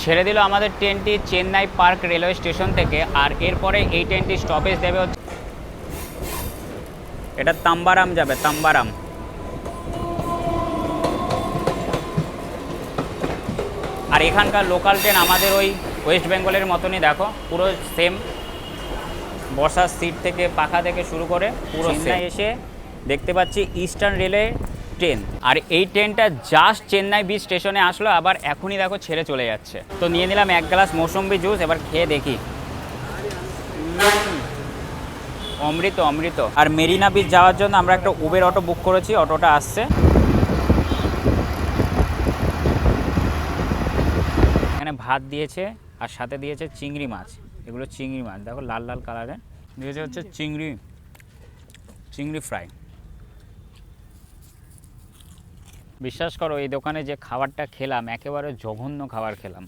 ছেড়ে দিল আমাদের ট্রেনটি চেন্নাই পার্ক রেলওয়ে স্টেশন থেকে আর এরপরে এই ট্রেনটি স্টপেজ দেবে এটা তাম্বারাম যাবে তাম্বারাম। আর এখানকার লোকাল ট্রেন আমাদের ওই ওয়েস্ট বেঙ্গলের মতনই দেখো পুরো সেম বসার সিট থেকে পাখা থেকে শুরু করে পুরো চেন্নাই এসে দেখতে পাচ্ছি ইস্টার্ন রেলে ট্রেন আর এই ট্রেনটা জাস্ট চেন্নাই বিচ স্টেশনে আসলো, আবার এখনই দেখো ছেড়ে চলে যাচ্ছে। তো নিয়ে নিলাম এক গ্লাস মৌসম্বি জুস এবার খেয়ে দেখি। অমৃত অমৃত। আর মেরিনা বিচ যাওয়ার জন্য আমরা একটা উবের অটো বুক করেছি, অটোটা আসছে। এখানে ভাত দিয়েছে, আর সাথে দিয়েছে চিংড়ি মাছ। এগুলো চিংড়ি মাছ, দেখো লাল লাল কালারের দিয়েছে হচ্ছে চিংড়ি চিংড়ি ফ্রাই বিশ্বাস করো, এই দোকানে যে খাবারটা খেলাম, একেবারে জঘন্য খাবার খেলাম।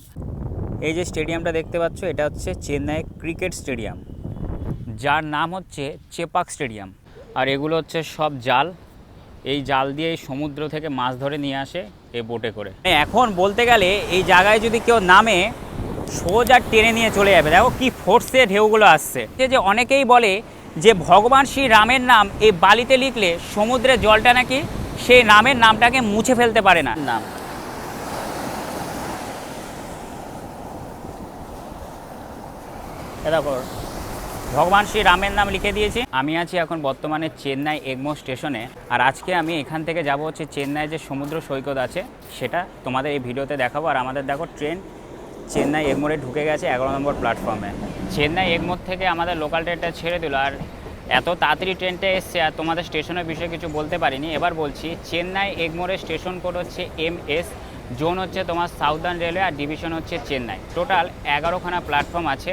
এই যে স্টেডিয়ামটা দেখতে পাচ্ছ, এটা হচ্ছে চেন্নাই ক্রিকেট স্টেডিয়াম। যার নাম হচ্ছে চেপাক স্টেডিয়াম। আর এগুলো হচ্ছে সব জাল। এই জাল দিয়ে সমুদ্র থেকে মাছ ধরে নিয়ে আসে এই বোটে করে। এখন বলতে গেলে, এই জায়গায় যদি কেউ নামে, সোজা টেনে নিয়ে চলে যাবে। দেখো কি ফোর্সে ঢেউগুলো আসছে। যে অনেকেই বলে যে, ভগবান শ্রী রামের নাম এই বালিতে লিখলে সমুদ্রের জলটা নাকি সেই নামের নামটাকে মুছে ফেলতে পারে না। নাম। দেখো ভগবান শ্রী রামের নাম লিখে দিয়েছি আমি আছি এখন বর্তমানে চেন্নাই এগমো স্টেশনে আর আজকে আমি এখান থেকে যাব হচ্ছে চেন্নাই যে সমুদ্র সৈকত আছে সেটা তোমাদের এই ভিডিওতে দেখাবো আর আমাদের দেখো ট্রেন চেন্নাই এগমোরে ঢুকে গেছে এগারো নম্বর প্ল্যাটফর্মে চেন্নাই এগমোর থেকে আমাদের লোকাল ট্রেনটা ছেড়ে দিল আর এত তাড়াতাড়ি ট্রেনটা এসছে আর তোমাদের স্টেশনের বিষয়ে কিছু বলতে পারিনি। এবার বলছি, চেন্নাই এগমোরের স্টেশন কোড হচ্ছে এম এস, জোন হচ্ছে তোমার সাউদার্ন রেলওয়ে আর ডিভিশন হচ্ছে চেন্নাই। টোটাল এগারোখানা প্ল্যাটফর্ম আছে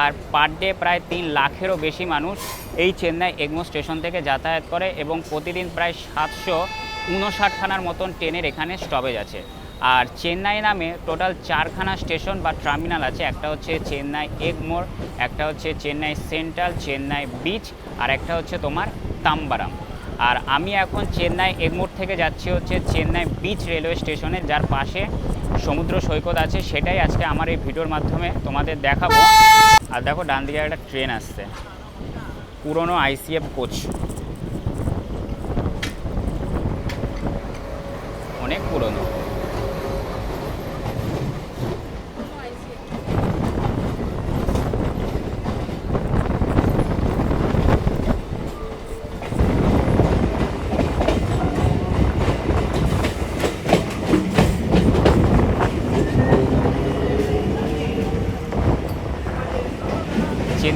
আর পার ডে প্রায় তিন লাখেরও বেশি মানুষ এই চেন্নাই এগমো স্টেশন থেকে যাতায়াত করে এবং প্রতিদিন প্রায় সাতশো উনষাটখানার মতন ট্রেনের এখানে স্টপেজ আছে। আর চেন্নাই নামে টোটাল চারখানা স্টেশন বা টার্মিনাল আছে। একটা হচ্ছে চেন্নাই এগমোর একটা হচ্ছে চেন্নাই সেন্ট্রাল, চেন্নাই বিচ, আর একটা হচ্ছে তোমার তাম্বারাম। আর আমি এখন চেন্নাই এগমোর থেকে যাচ্ছি হচ্ছে চেন্নাই বিচ রেলওয়ে স্টেশনে, যার পাশে সমুদ্র সৈকত আছে। সেটাই আজকে আমার এই ভিডিওর মাধ্যমে তোমাদের দেখাবো। আর দেখো, ডান দিকে একটা ট্রেন আসছে। পুরনো আইসিএফ কোচ। অনেক পুরনো।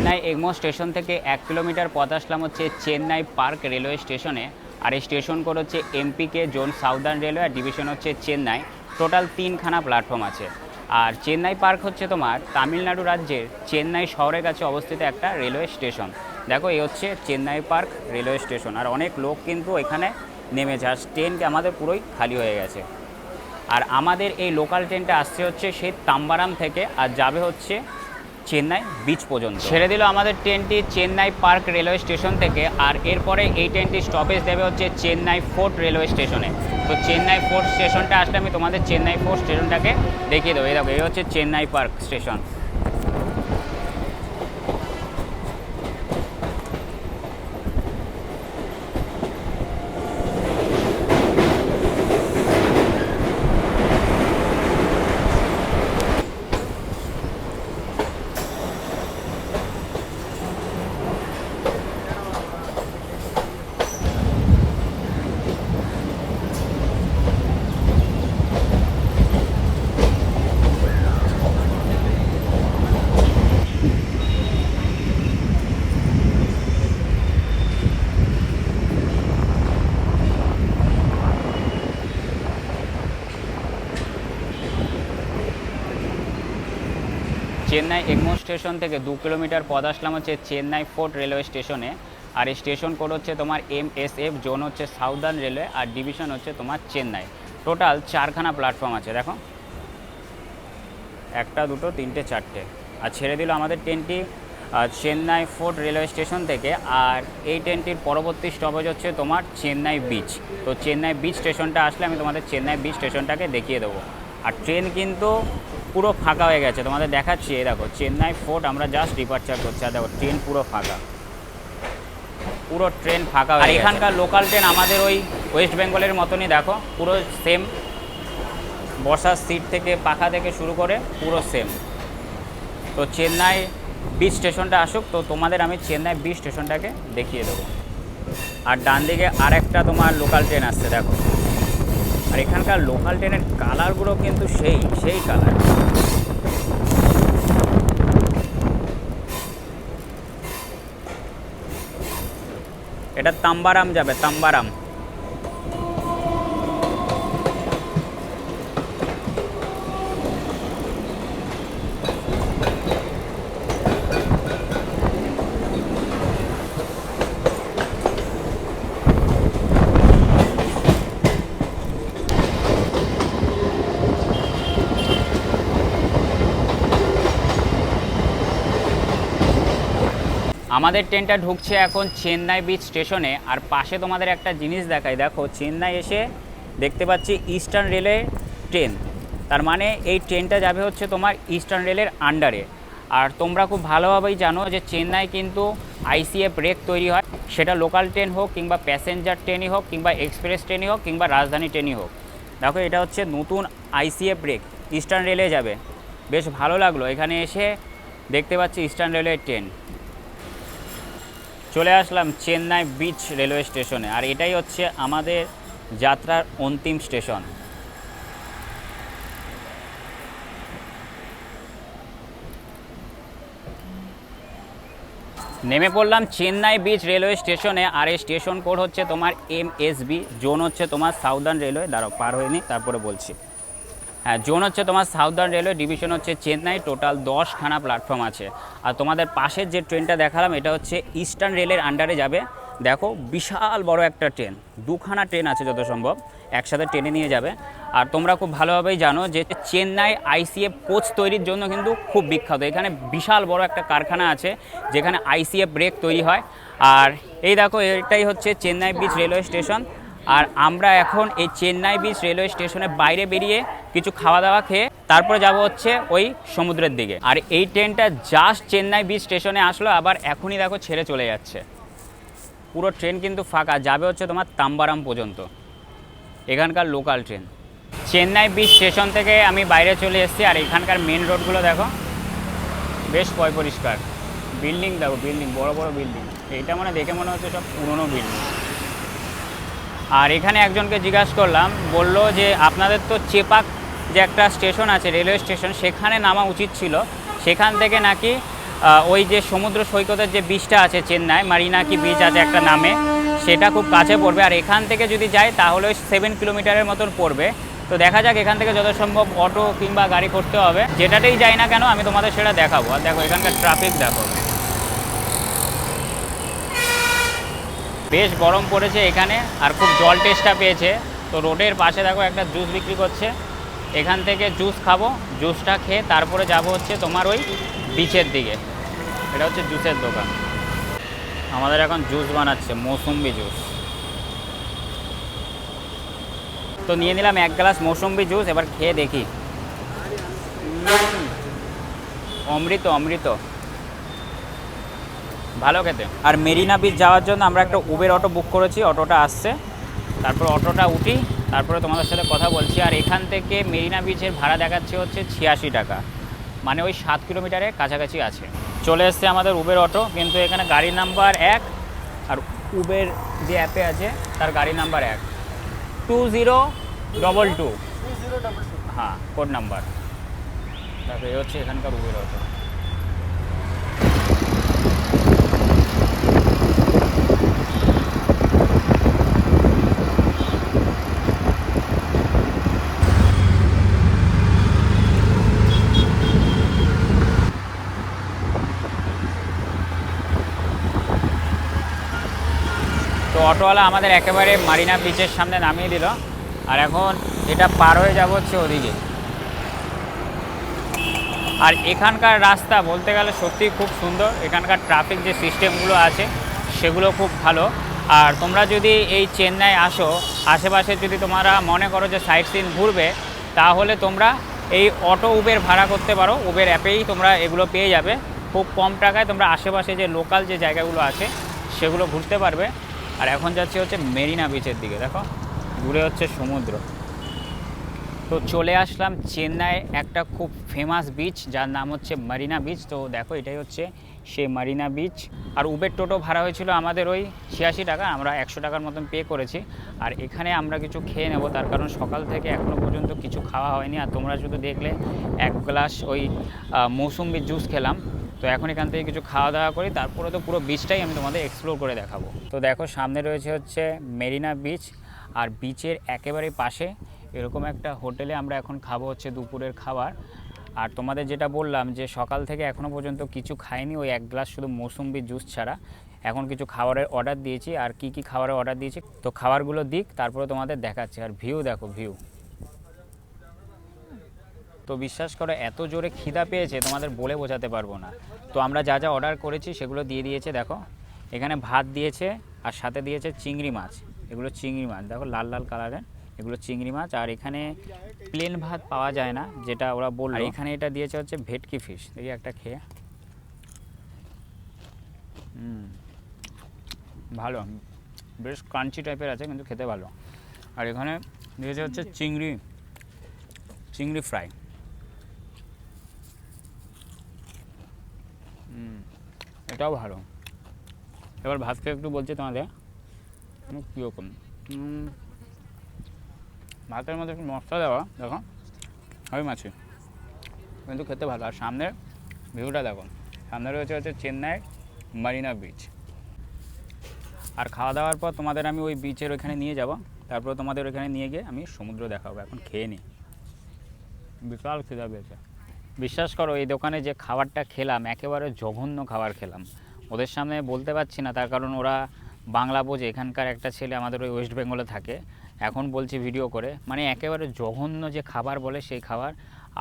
চেন্নাই এগমো স্টেশন থেকে এক কিলোমিটার পথ আসলাম হচ্ছে চেন্নাই পার্ক রেলওয়ে স্টেশনে। আর এই স্টেশন কোড হচ্ছে এমপিকে জোন সাউদার্ন রেলওয়ে আর ডিভিশন হচ্ছে চেন্নাই। টোটাল তিনখানা প্ল্যাটফর্ম আছে। আর চেন্নাই পার্ক হচ্ছে তোমার তামিলনাড়ু রাজ্যের চেন্নাই শহরের কাছে অবস্থিত একটা রেলওয়ে স্টেশন। দেখো এই হচ্ছে চেন্নাই পার্ক রেলওয়ে স্টেশন। আর অনেক লোক কিন্তু এখানে নেমেছে আর ট্রেন আমাদের পুরোই খালি হয়ে গেছে। আর আমাদের এই লোকাল ট্রেনটা আসছে হচ্ছে সেই তাম্বারাম থেকে। আর যাবে হচ্ছে চেন্নাই বিচ পর্যন্ত। ছেড়ে দিল আমাদের ট্রেনটি চেন্নাই পার্ক রেলওয়ে স্টেশন থেকে, আর এরপরে এই ট্রেনটি স্টপেজ দেবে হচ্ছে চেন্নাই ফোর্ট রেলওয়ে স্টেশনে। তো চেন্নাই ফোর্ট স্টেশনটা আসলে আমি তোমাদের চেন্নাই ফোর্ট স্টেশনটাকে দেখিয়ে দেবো। এই দেখো, এই হচ্ছে Chennai park station. Chennai Egmore station থেকে দু কিলোমিটার পথ আসলাম হচ্ছে চেন্নাই ফোর্ট রেলওয়ে স্টেশনে। আর এই স্টেশন কোড হচ্ছে তোমার এম এস এফ, জোন হচ্ছে সাউদার্ন রেলওয়ে আর ডিভিশন হচ্ছে তোমার চেন্নাই। টোটাল চারখানা প্ল্যাটফর্ম আছে, দেখো। একটা, দুটো, তিনটে, চারটে। আর ছেড়ে দিল আমাদের ট্রেনটি চেন্নাই ফোর্ট রেলওয়ে স্টেশন থেকে। আর এই ট্রেনটির পরবর্তী স্টপেজ হচ্ছে তোমার চেন্নাই বিচ তো চেন্নাই বিচ স্টেশনটা আসলে আমি তোমাদের চেন্নাই বিচ স্টেশনটাকে দেখিয়ে দেবো। আর ট্রেন কিন্তু পুরো ফাঁকা হয়ে গেছে। তোমাদের দেখাচ্ছি এই দেখো চেন্নাই ফোর্ট আমরা জাস্ট ডিপার্চার করছি। আর দেখো ট্রেন পুরো ফাঁকা। পুরো ট্রেন ফাঁকা আর এখানকার লোকাল ট্রেন আমাদের ওই ওয়েস্ট বেঙ্গলের মতনই দেখো পুরো সেম বসার সিট থেকে পাখা থেকে শুরু করে পুরো সেম তো চেন্নাই বিচ স্টেশনটা আসুক তো তোমাদের আমি চেন্নাই বিচ স্টেশনটাকে দেখিয়ে দেবো। আর ডান দিকে আরেকটা তোমার লোকাল ট্রেন আসছে দেখো। আর এখানকার লোকাল ট্রেনের কালারগুলো কিন্তু সেই সেই কালার এটা তাম্বারাম যাবে তাম্বারাম। আমাদের ট্রেনটা ঢুকছে এখন চেন্নাই বিচ স্টেশনে আর পাশে তোমাদের একটা জিনিস দেখাই। দেখো, চেন্নাই এসে দেখতে পাচ্ছি ইস্টার্ন রেলের ট্রেন তার মানে এই ট্রেনটা যাবে হচ্ছে তোমার ইস্টার্ন রেলের আন্ডারে আর তোমরা খুব ভালোভাবেই জানো যে চেন্নাই কিন্তু আইসিএ ব্রেক তৈরি হয়। সেটা লোকাল ট্রেন হোক কিংবা প্যাসেঞ্জার ট্রেনই হোক কিংবা এক্সপ্রেস ট্রেনই হোক কিংবা রাজধানী ট্রেনই হোক। দেখো, এটা হচ্ছে নতুন আইসিএ ব্রেক ইস্টার্ন রেলে যাবে। বেশ ভালো লাগল। এখানে এসে দেখতে পাচ্ছি ইস্টার্ন রেলের ট্রেন চলে আসলাম চেন্নাই বিচ রেলওয়ে স্টেশনে আর এটাই হচ্ছে আমাদের যাত্রার অন্তিম স্টেশন নেমে পড়লাম চেন্নাই বিচ রেলওয়ে স্টেশনে আর এই স্টেশন কোড হচ্ছে তোমার এম এস বি জোন হচ্ছে তোমার সাউদার্ন রেলওয়ে দাঁড়াও, পার হয়নি তারপরে বলছি। জোন হচ্ছে তোমার সাউদার্ন রেলওয়ে, ডিভিশন হচ্ছে চেন্নাই, টোটাল দশখানা প্ল্যাটফর্ম আছে। আর তোমাদের পাশের যে ট্রেনটা দেখালাম, এটা হচ্ছে ইস্টার্ন রেলের আন্ডারে যাবে। দেখো, বিশাল বড় একটা ট্রেন, দুখানা ট্রেন আছে যত সম্ভব, একসাথে ট্রেনে নিয়ে যাবে। আর তোমরা খুব ভালোভাবেই জানো যে চেন্নাই আইসিএফ কোচ তৈরির জন্য কিন্তু খুব বিখ্যাত। এখানে বিশাল বড় একটা কারখানা আছে, যেখানে আইসিএফ ব্রেক তৈরি হয়। আর এই দেখো, এটাই হচ্ছে চেন্নাই বিচ রেলওয়ে স্টেশন আর আমরা এখন এই চেন্নাই বিচ রেলওয়ে স্টেশনের বাইরে বেরিয়ে কিছু খাওয়া দাওয়া খেয়ে তারপরে যাব হচ্ছে ওই সমুদ্রের দিকে। আর এই ট্রেনটা জাস্ট চেন্নাই বিচ স্টেশনে আসলো, আবার এখনই দেখো ছেড়ে চলে যাচ্ছে। পুরো ট্রেন কিন্তু ফাঁকা, যাবে হচ্ছে তোমার তাম্বারাম পর্যন্ত। এখানকার local train Chennai beach station থেকে আমি বাইরে চলে এসেছি, আর এখানকার মেন রোডগুলো দেখো, বেশ পয় পরিষ্কার। বিল্ডিং দেখো, বিল্ডিং, বড় বড় বিল্ডিং। এইটা মানে দেখে মনে হচ্ছে সব পুরনো বিল্ডিং আর এখানে একজনকে জিজ্ঞাসা করলাম, বলল যে আপনাদের তো চেপাক যে একটা স্টেশন আছে, রেলওয়ে স্টেশন, সেখানে নামা উচিত ছিল। সেখান থেকে নাকি ওই যে সমুদ্র সৈকতের যে বীজটা আছে চেন্নাই মারিনা কি বীজ আছে একটা নামে, সেটা খুব কাছে পড়বে। আর এখান থেকে যদি যাই তাহলে ওই সেভেন কিলোমিটারের মতন পড়বে। তো দেখা যাক এখান থেকে যত সম্ভব অটো কিংবা গাড়ি করতে হবে। যেটাতেই যাই না কেন, আমি তোমাদের সেটা দেখাবো। আর দেখো, এখানকার ট্রাফিক দেখো। বেশ গরম পড়েছে এখানে, আর খুব জল টেস্টটা পেয়েছে। তো রোডের পাশে দেখো একটা জুস বিক্রি করছে। এখান থেকে জুস খাব জুসটা খেয়ে তারপরে যাব হচ্ছে তোমার ওই বিচের দিকে। এটা হচ্ছে জুসের দোকান। আমাদের এখন জুস বানাচ্ছে, মৌসুম্বি জুস তো নিয়ে নিলাম এক গ্লাস মৌসুম্বি জুস এবার খেয়ে দেখি। অমৃত অমৃত। ভালো খেতে। আর মেরিনা বিচ যাওয়ার জন্য আমরা একটা উবের অটো বুক করেছি অটোটা আসছে। তারপর অটোটা উঠি তারপরে তোমাদের সাথে কথা বলছি। আর এখান থেকে মেরিনা বিচের ভাড়া দেখাচ্ছে হচ্ছে ছিয়াশি টাকা। মানে ওই সাত কিলোমিটারের কাছাকাছি আছে। চলে এসছে আমাদের উবের অটো কিন্তু এখানে গাড়ি নাম্বার এক আর উবের যে অ্যাপে আছে তার গাড়ি নাম্বার এক। টু জিরো ডবল টু হ্যাঁ কোড নাম্বার তারপরে হচ্ছে এখানকার উবের অটো তো অটোওয়ালা আমাদের একেবারে মারিনা বিচের সামনে নামিয়ে দিল। আর এখন এটা পার হয়ে যাব হচ্ছে ওদিকে। আর এখানকার রাস্তা বলতে গেলে সত্যিই খুব সুন্দর। এখানকার ট্রাফিক যে সিস্টেমগুলো আছে, সেগুলো খুব ভালো। আর তোমরা যদি এই চেন্নাই আসো, আশেপাশে যদি তোমরা মনে করো যে সাইট সিন ঘুরবে, তাহলে তোমরা এই অটো উবের ভাড়া করতে পারো। উবের অ্যাপেই তোমরা এগুলো পেয়ে যাবে। খুব কম টাকায় তোমরা আশেপাশে যে লোকাল যে জায়গাগুলো আছে, সেগুলো ঘুরতে পারবে। আর এখন যাচ্ছে হচ্ছে মেরিনা বিচের দিকে, দেখো? দূরে হচ্ছে সমুদ্র। তো চলে আসলাম চেন্নাই একটা খুব ফেমাস বিচ যার নাম হচ্ছে মারিনা বিচ তো দেখো, এটাই হচ্ছে সে মারিনা বিচ আর উবের টোটো ভাড়া হয়েছিল আমাদের ওই ছিয়াশি টাকা, আমরা একশো টাকার মতন পে করেছি। আর এখানে আমরা কিছু খেয়ে নেব, তার কারণ সকাল থেকে এখনও পর্যন্ত কিছু খাওয়া হয়নি। আর তোমরা শুধু দেখলে এক গ্লাস ওই মৌসুম্বির জুস খেলাম। তো এখন এখান থেকে কিছু খাওয়া দাওয়া করি, তারপরে তো পুরো বিচটাই আমি তোমাদের এক্সপ্লোর করে দেখাবো। তো দেখো, সামনে রয়েছে হচ্ছে মেরিনা বিচ আর বিচের একেবারে পাশে এরকম একটা হোটেলে আমরা এখন খাব হচ্ছে দুপুরের খাবার। আর তোমাদের যেটা বললাম যে সকাল থেকে এখনও পর্যন্ত কিছু খাইনি, ওই এক গ্লাস শুধু মৌসুম্বি জুস ছাড়া। এখন কিছু খাবারের অর্ডার দিয়েছি, আর কি কি খাবারের অর্ডার দিয়েছি। তো খাবারগুলো দিক, তারপরে তোমাদের দেখাচ্ছি। আর ভিউ দেখো ভিউ তো বিশ্বাস করো এত জোরে খিদা পেয়েছে, তোমাদের বলে বোঝাতে পারব না। তো আমরা যা যা অর্ডার করেছি, সেগুলো দিয়ে দিয়েছে, দেখো। এখানে ভাত দিয়েছে, আর সাথে দিয়েছে চিংড়ি মাছ। এগুলো চিংড়ি মাছ, দেখো, লাল লাল কালারের এগুলো চিংড়ি মাছ, আর এখানে প্লেন ভাত পাওয়া যায় না, যেটা ওরা বলল। এখানে এটা দিয়েছে হচ্ছে ভেটকি ফিশ দেখি একটা খেয়ে। ভালো। বেশ ক্রাঞ্চি টাইপের আছে, কিন্তু খেতে ভালো। আর এখানে দিয়েছে হচ্ছে চিংড়ি চিংড়ি ফ্রাই এটাও ভালো। এবার ভাত খেয়ে একটু বলছি তোমাদের। কীরকম? ভাতের মধ্যে একটু মশলা দেওয়া, দেখো। আমি মাছি কিন্তু খেতে ভালো। আর সামনের ভিউটা দেখো। সামনে রয়েছে হচ্ছে চেন্নাই মারিনা বিচ আর খাওয়া দাওয়ার পর তোমাদের আমি ওই বিচের ওইখানে নিয়ে যাব। তারপর তোমাদের ওইখানে নিয়ে গিয়ে আমি সমুদ্র দেখাবো। এখন খেয়ে নিই বিশাল খিদা পেয়েছে। বিশ্বাস করো, এই দোকানে যে খাবারটা খেলাম, একেবারে জঘন্য খাবার খেলাম। ওদের সামনে বলতে পারছি না, তার কারণ ওরা বাংলা বোঝে, এখানকার একটা ছেলে আমাদের ওই ওয়েস্ট বেঙ্গলে থাকে। এখন বলছি ভিডিও করে। মানে একেবারে জঘন্য যে খাবার বলে সেই খাবার,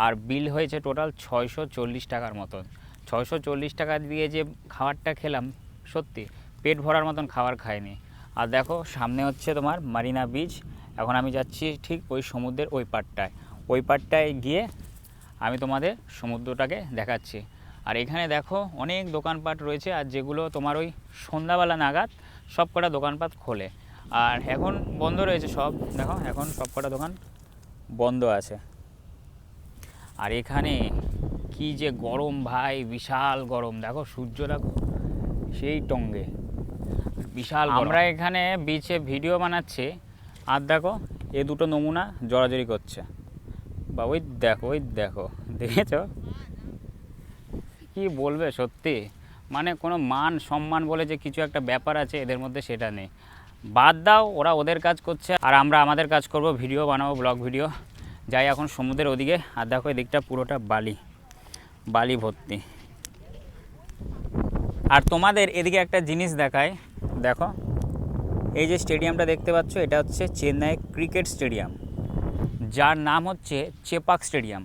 আর বিল হয়েছে টোটাল ছয়শো চল্লিশ টাকার মতন। ছয়শো চল্লিশ টাকা দিয়ে যে খাবারটা খেলাম, সত্যি, পেট ভরার মতন খাবার খায়নি আর দেখো, সামনে হচ্ছে তোমার মারিনা বিচ এখন আমি যাচ্ছি ঠিক ওই সমুদ্রের ওই পাড়টায়। ওই পাড়টায় গিয়ে আমি তোমাদের সমুদ্রটাকে দেখাচ্ছি। আর এখানে দেখো অনেক দোকানপাট রয়েছে আর যেগুলো তোমার ওই সন্ধ্যাবেলা নাগাদ সব কটা দোকানপাট খোলে। আর এখন বন্ধ রয়েছে সব দেখো এখন সব কটা দোকান বন্ধ আছে। আর এখানে কি যে গরম ভাই বিশাল গরম। দেখো সূর্য দেখো সেই টঙ্গে। বিশাল আমরা এখানে বিচে ভিডিও বানাচ্ছি আর দেখো এ দুটো নমুনা জড়াজড়ি করছে। বা ওই দেখো ওই দেখো, দেখেছ? কি বলবে সত্যি? মানে কোনো মান, সম্মান বলে যে কিছু একটা ব্যাপার আছে, এদের মধ্যে সেটা নেই। বাদ দাও, ওরা ওদের কাজ করছে, আর আমরা আমাদের কাজ করব, ভিডিও বানাবো, ব্লগ ভিডিও। যাই এখন সমুদ্রের ওদিকে, আর দেখো এই দিকটা পুরোটা বালি বালি ভর্তি। আর তোমাদের এদিকে একটা জিনিস দেখায় দেখো। এই যে স্টেডিয়ামটা দেখতে পাচ্ছ, এটা হচ্ছে চেন্নাই ক্রিকেট স্টেডিয়াম। যার নাম হচ্ছে চেপাক স্টেডিয়াম।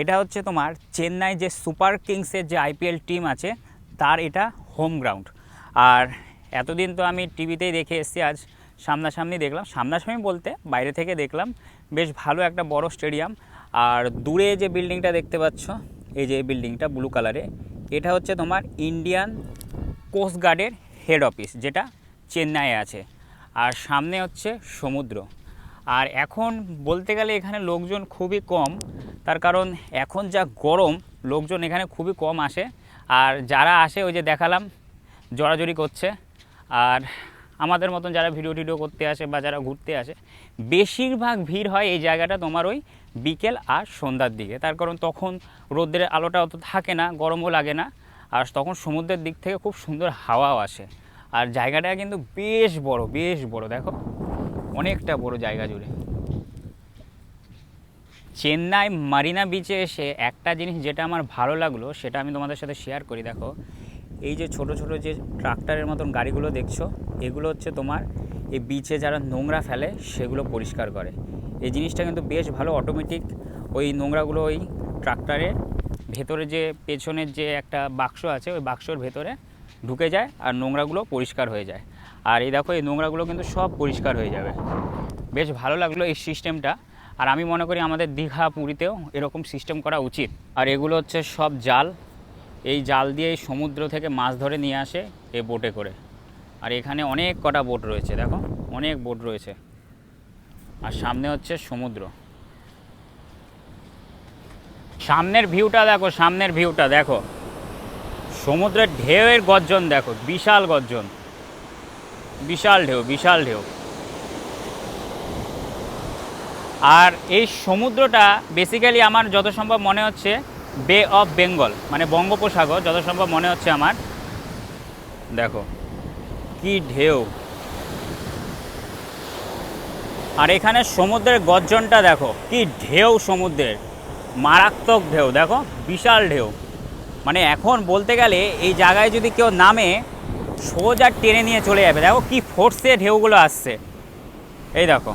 এটা হচ্ছে তোমার চেন্নাই যে সুপার কিংসের যে আইপিএল টিম আছে, তার এটা হোম গ্রাউন্ড। আর এতদিন তো আমি টিভিতেই দেখে এসেছি, আজ সামনাসামনি দেখলাম। সামনাসামনি বলতে বাইরে থেকে দেখলাম, বেশ ভালো একটা বড় স্টেডিয়াম। আর দূরে যে বিল্ডিংটা দেখতে পাচ্ছ, এই যে বিল্ডিংটা ব্লু কালারে, এটা হচ্ছে তোমার ইন্ডিয়ান কোস্ট গার্ডের হেড অফিস, যেটা চেন্নাইয়ে আছে। আর সামনে হচ্ছে সমুদ্র। আর এখন বলতে গেলে এখানে লোকজন খুবই কম। তার কারণ এখন যা গরম, লোকজন এখানে খুবই কম আসে। আর যারা আসে, ওই যে দেখালাম, জড়াজড়ি করছে। আর আমাদের মতন যারা ভিডিও টিডিও করতে আসে বা যারা ঘুরতে আসে, বেশিরভাগ ভিড় হয় এই জায়গাটা তোমার ওই বিকেল আর সন্ধ্যার দিকে। তার কারণ তখন রোদের আলোটা অত থাকে না, গরমও লাগে না। আর তখন সমুদ্রের দিক থেকে খুব সুন্দর হাওয়াও আসে। আর জায়গাটা কিন্তু বেশ বড় বেশ বড়, দেখো। অনেকটা বড় জায়গা জুড়ে। চেন্নাই মারিনা বিচে এসে একটা জিনিস যেটা আমার ভালো লাগল, সেটা আমি তোমাদের সাথে শেয়ার করি, দেখো। এই যে ছোট ছোট যে ট্রাক্টরের মতন গাড়িগুলো দেখছ, এগুলো হচ্ছে তোমার এই বিচে যারা নোংরা ফেলে, সেগুলো পরিষ্কার করে। এই জিনিসটা কিন্তু বেশ ভালো অটোমেটিক ওই নোংরাগুলো ওই ট্রাক্টরে ভেতরে যে পেছনের যে একটা বাক্স আছে, ওই বাক্সর ভেতরে ঢুকে যায় আর নোংরাগুলো পরিষ্কার হয়ে যায়। আর এই দেখো, এই নোংরাগুলো কিন্তু সব পরিষ্কার হয়ে যাবে। বেশ ভালো লাগল এই সিস্টেমটা আর আমি মনে করি আমাদের দীঘা পুরীতেও এরকম সিস্টেম করা উচিত। আর এগুলো হচ্ছে সব জাল। এই জাল দিয়ে সমুদ্র থেকে মাছ ধরে নিয়ে আসে এই বোটে করে। আর এখানে অনেক কটা বোট রয়েছে, দেখো, অনেক বোট রয়েছে। আর সামনে হচ্ছে সমুদ্র। সামনের ভিউটা দেখো, সামনের ভিউটা দেখো। সমুদ্রের ঢেউয়ের গর্জন দেখো, বিশাল গর্জন। বিশাল ঢেউ বিশাল ঢেউ। আর এই সমুদ্রটা বেসিক্যালি আমার যত সম্ভব মনে হচ্ছে বে অফ বেঙ্গল মানে বঙ্গোপসাগর, যত সম্ভব মনে হচ্ছে আমার। দেখো, কি ঢেউ। আর এখানে সমুদ্রের গর্জনটা দেখো, কি ঢেউ সমুদ্রের। মারাত্মক ঢেউ, দেখো, বিশাল ঢেউ। মানে এখন বলতে গেলে এই জায়গায় যদি কেউ নামে সোজা টেনে নিয়ে চলে যাবে। দেখো কি ফোর্সে ঢেউগুলো আসছে। এই দেখো।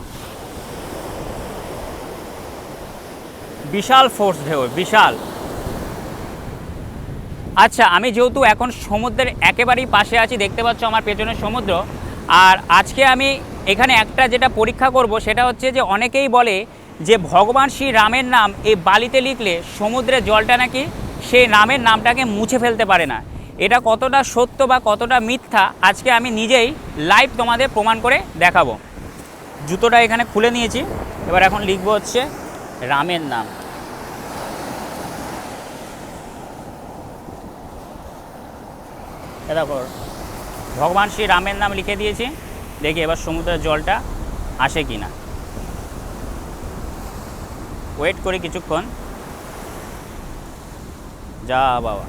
বিশাল ফোর্স ঢেউ, বিশাল। আচ্ছা আমি যেহেতু এখন সমুদ্রের একেবারেই পাশে আছি, দেখতে পাচ্ছ আমার পেছনে সমুদ্র। আর আজকে আমি এখানে একটা যেটা পরীক্ষা করব, সেটা হচ্ছে যে অনেকেই বলে যে ভগবান শ্রী রামের নাম এই বালিতে লিখলে সমুদ্রের জলটা নাকি সেই নামের নামটাকে মুছে ফেলতে পারে না। এটা কতটা সত্য বা কতটা মিথ্যা, আজকে আমি নিজেই লাইভ তোমাদের প্রমাণ করে দেখাবো। জুতোটা এখানে খুলে নিয়েছি। এবার এখন লিখব হচ্ছে রামের নাম। দেখো, ভগবান শ্রী রামের নাম লিখে দিয়েছি। দেখি এবার সমুদ্রের জলটা আসে কি না ওয়েট করি কিছুক্ষণ। যা বাবা।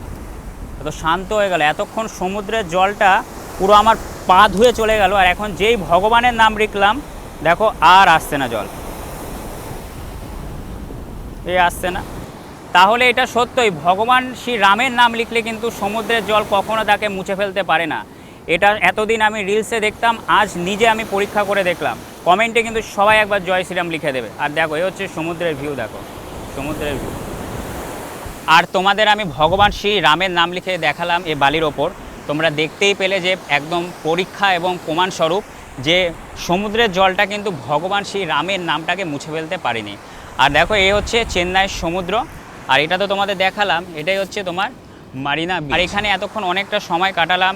এত শান্ত হয়ে গেল। এতক্ষণ সমুদ্রের জলটা পুরো আমার পা ধুয়ে চলে গেল আর এখন যেই ভগবানের নাম লিখলাম দেখো আর আসছে না জল। এ আসছে না। তাহলে এটা সত্যই, ভগবান শ্রী রামের নাম লিখলে কিন্তু সমুদ্রের জল কখনো তাকে মুছে ফেলতে পারে না। এটা এতদিন আমি রিলসে দেখতাম, আজ নিজে আমি পরীক্ষা করে দেখলাম। কমেন্টে কিন্তু সবাই একবার জয় শ্রীরাম লিখে দেবে। আর দেখো এই হচ্ছে সমুদ্রের ভিউ, দেখো। সমুদ্রের ভিউ। আর তোমাদের আমি ভগবান শ্রী রামের নাম লিখে দেখালাম এই বালির ওপর। তোমরা দেখতেই পেলে যে একদম পরীক্ষা এবং প্রমাণস্বরূপ যে সমুদ্রের জলটা কিন্তু ভগবান শ্রী রামের নামটাকে মুছে ফেলতে পারেনি। আর দেখো এই হচ্ছে চেন্নাইয়ের সমুদ্র। আর এটা তো তোমাদের দেখালাম, এটাই হচ্ছে তোমার মারিনা আর এখানে এতক্ষণ অনেকটা সময় কাটালাম,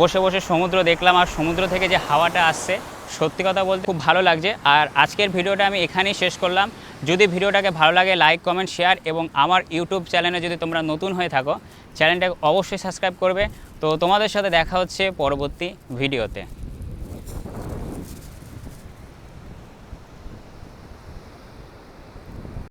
বসে বসে সমুদ্র দেখলাম আর সমুদ্র থেকে যে হাওয়াটা আসছে, সত্যি কথা বলতে খুব ভালো লাগছে। আর আজকের ভিডিওটা আমি এখানেই শেষ করলাম। যদি ভিডিওটাকে ভালো লাগে লাইক কমেন্ট শেয়ার এবং আমার ইউটিউব চ্যানেলে যদি তোমরা নতুন হয়ে থাকো চ্যানেলটাকে অবশ্যই সাবস্ক্রাইব করবে। তো তোমাদের সাথে দেখা হচ্ছে পরবর্তী ভিডিওতে